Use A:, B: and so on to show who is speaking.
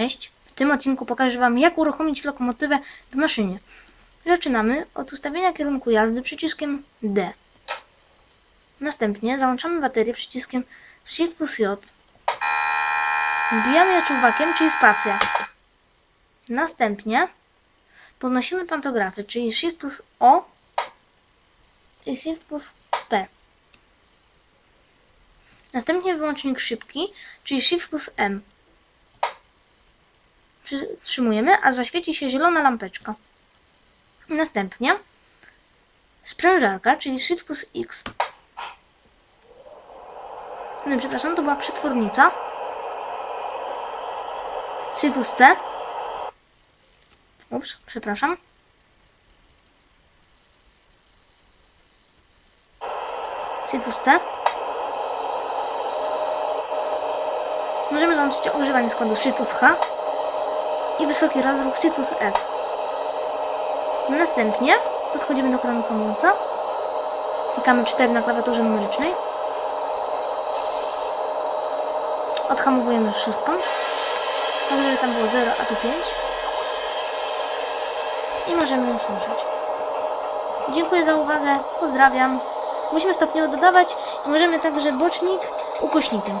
A: Cześć. W tym odcinku pokażę Wam, jak uruchomić lokomotywę w maszynie. Zaczynamy od ustawienia kierunku jazdy przyciskiem D. Następnie załączamy baterię przyciskiem Shift plus J. Zbijamy je czuwakiem, czyli spacja. Następnie podnosimy pantografy, czyli Shift plus O i Shift plus P. Następnie wyłącznik szybki, czyli Shift plus M. Przytrzymujemy, a zaświeci się zielona lampeczka. Następnie sprężarka, czyli Shift plus X. No, przepraszam, to była przetwornica. Shift plus C. Ups, przepraszam. Shift plus C. Możemy załączyć używanie składu Shift plus H i wysoki rozruch Shift F. Następnie podchodzimy do ekranu hamulca. Klikamy 4 na klawiaturze numerycznej. Odhamowujemy szóstką. Tak, żeby tam było 0, a tu 5. I możemy już ruszać. Dziękuję za uwagę. Pozdrawiam. Musimy stopniowo dodawać i możemy także bocznik ukośnikiem.